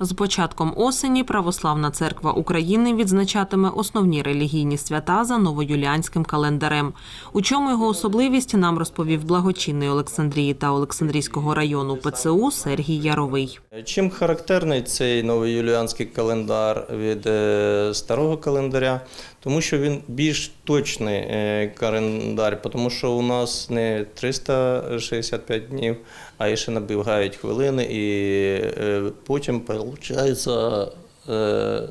З початком осені Православна церква України відзначатиме основні релігійні свята за новоюліанським календарем. У чому його особливість нам розповів благочинний Олександрії та Олександрійського району ПЦУ Сергій Яровий. Чим характерний цей новий юліанський календар від е, старого календаря? Тому що він більш точний е, календар, тому що у нас не 365 днів, а ще набігають хвилини, і е, потім виходить.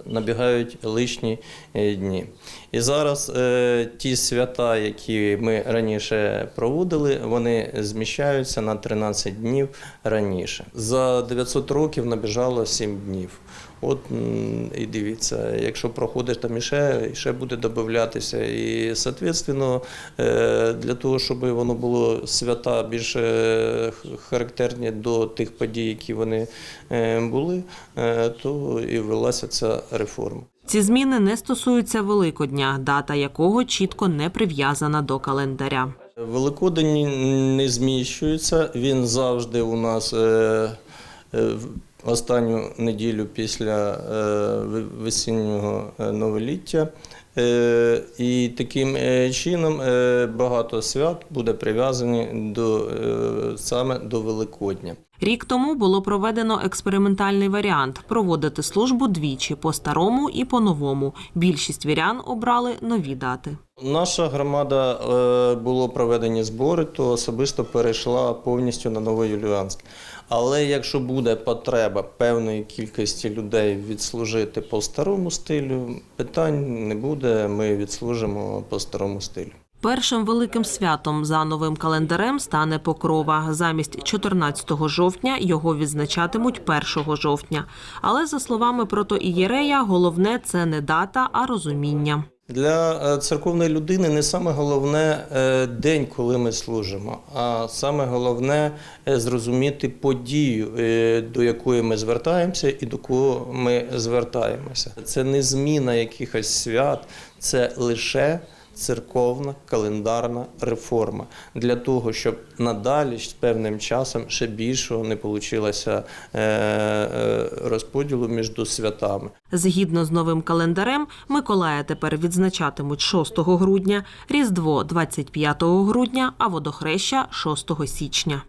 Набігають лишні е, дні. І зараз е, ті свята, які ми раніше проводили, вони зміщаються на 13 днів раніше. За 900 років набіжало 7 днів. От і дивіться, якщо проходиш там іще, іще буде додатися. І, е, для того, щоб воно було свята більш е, характерні до тих подій, які вони е, були, е, то і ввелася ця реформа. Ці зміни не стосуються Великодня, дата якого чітко не прив'язана до календаря. Великодень не зміщується, він завжди у нас е, е, останню неділю після е, весіннього новоліття. Е, І таким е, чином е, багато свят буде прив'язані до, саме до Великодня. Рік тому було проведено експериментальний варіант проводити службу двічі по старому і по новому. Більшість вірян обрали нові дати. Наша громада е, було проведені збори, то особисто перейшла повністю на Новоюліанськ. Але якщо буде потреба певної кількості людей відслужити по старому стилю, питань не буде. Ми відслужимо по старому стилю. Першим великим святом за новим календарем стане Покрова. Замість 14 жовтня його відзначатимуть 1 жовтня. Але за словами протоієрея, головне це не дата, а розуміння. Для е, церковної людини не саме головне е, день, коли ми служимо, а саме головне е, зрозуміти подію, до якої ми звертаємося і до кого ми звертаємося. Це не зміна якихось свят, це лише церковна календарна реформа для того, щоб надалі з певним часом ще більшого не получилося розподілу між святами. Згідно з новим календарем, Миколая тепер відзначатимуть 6 грудня, Різдво 25 грудня, а водохреща 6 січня.